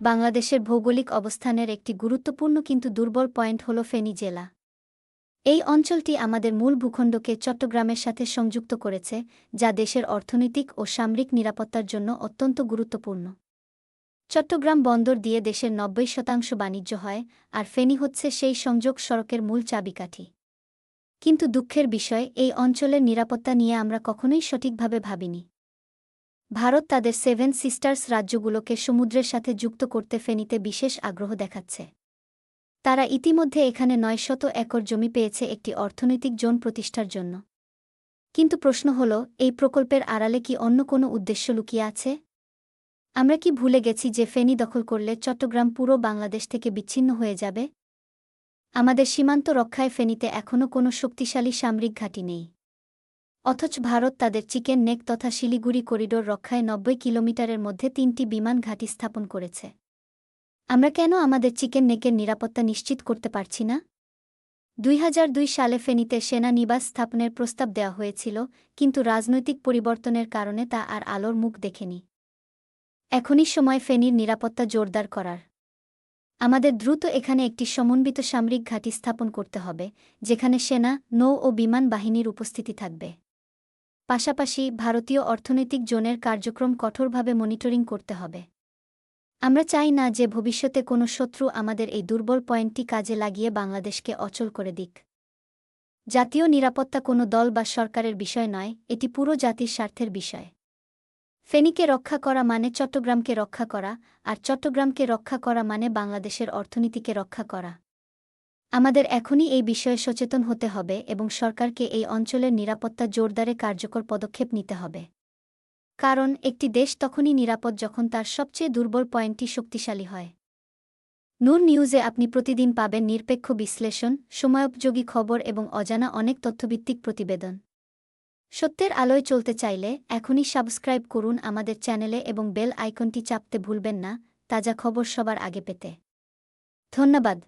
বাংলাদেশের ভৌগোলিক অবস্থানের একটি গুরুত্বপূর্ণ কিন্তু দুর্বল পয়েন্ট হল ফেনী জেলা এই অঞ্চলটি আমাদের মূল ভূখণ্ডকে চট্টগ্রামের সাথে সংযুক্ত করেছে, যা দেশের অর্থনৈতিক ও সামরিক নিরাপত্তার জন্য অত্যন্ত গুরুত্বপূর্ণ। চট্টগ্রাম বন্দর দিয়ে দেশের নব্বই শতাংশ বাণিজ্য হয়, আর ফেনী হচ্ছে সেই সংযোগ সড়কের মূল চাবিকাঠি। কিন্তু দুঃখের বিষয়, এই অঞ্চলের নিরাপত্তা নিয়ে আমরা কখনোই সঠিকভাবে ভাবিনি। ভারত তাদের সেভেন সিস্টার্স রাজ্যগুলোকে সমুদ্রের সাথে যুক্ত করতে ফেনীতে বিশেষ আগ্রহ দেখাচ্ছে। তারা ইতিমধ্যে এখানে নয়শত একর জমি পেয়েছে একটি অর্থনৈতিক জোন প্রতিষ্ঠার জন্য। কিন্তু প্রশ্ন হল, এই প্রকল্পের আড়ালে কি অন্য কোনো উদ্দেশ্য লুকিয়ে আছে? আমরা কি ভুলে গেছি যে ফেনী দখল করলে চট্টগ্রাম পুরো বাংলাদেশ থেকে বিচ্ছিন্ন হয়ে যাবে? আমাদের সীমান্ত রক্ষায় ফেনীতে এখনও কোনো শক্তিশালী সামরিক ঘাঁটি নেই। অথচ ভারত তাদের চিকেন নেক তথা শিলিগুড়ি করিডোর রক্ষায় নব্বই কিলোমিটারের মধ্যে তিনটি বিমান ঘাঁটি স্থাপন করেছে। আমরা কেন আমাদের চিকেন নেকের নিরাপত্তা নিশ্চিত করতে পারছি না? দুই হাজার দুই সালে ফেনীতে সেনা নিবাস স্থাপনের প্রস্তাব দেওয়া হয়েছিল, কিন্তু রাজনৈতিক পরিবর্তনের কারণে তা আর আলোর মুখ দেখেনি। এখনই সময় ফেনীর নিরাপত্তা জোরদার করার। আমাদের দ্রুত এখানে একটি সমন্বিত সামরিক ঘাঁটি স্থাপন করতে হবে, যেখানে সেনা, নৌ ও বিমান বাহিনীর উপস্থিতি থাকবে। পাশাপাশি ভারতীয় অর্থনৈতিক জোনের কার্যক্রম কঠোরভাবে মনিটরিং করতে হবে। আমরা চাই না যে ভবিষ্যতে কোনো শত্রু আমাদের এই দুর্বল পয়েন্টটি কাজে লাগিয়ে বাংলাদেশকে অচল করে দিক। জাতীয় নিরাপত্তা কোনো দল বা সরকারের বিষয় নয়, এটি পুরো জাতির স্বার্থের বিষয়। ফেনীকে রক্ষা করা মানে চট্টগ্রামকে রক্ষা করা, আর চট্টগ্রামকে রক্ষা করা মানে বাংলাদেশের অর্থনীতিকে রক্ষা করা। আমাদের এখনই এই বিষয়ে সচেতন হতে হবে এবং সরকারকে এই অঞ্চলের নিরাপত্তা জোরদারে কার্যকর পদক্ষেপ নিতে হবে। কারণ, একটি দেশ তখনই নিরাপদ যখন তার সবচেয়ে দুর্বল পয়েন্টটি শক্তিশালী হয়। নূর নিউজে আপনি প্রতিদিন পাবেন নিরপেক্ষ বিশ্লেষণ, সময়োপযোগী খবর এবং অজানা অনেক তথ্যভিত্তিক প্রতিবেদন। সত্যের আলোয় চলতে চাইলে এখনই সাবস্ক্রাইব করুন আমাদের চ্যানেলে এবং বেল আইকনটি চাপতে ভুলবেন না, তাজা খবর সবার আগে পেতে। ধন্যবাদ।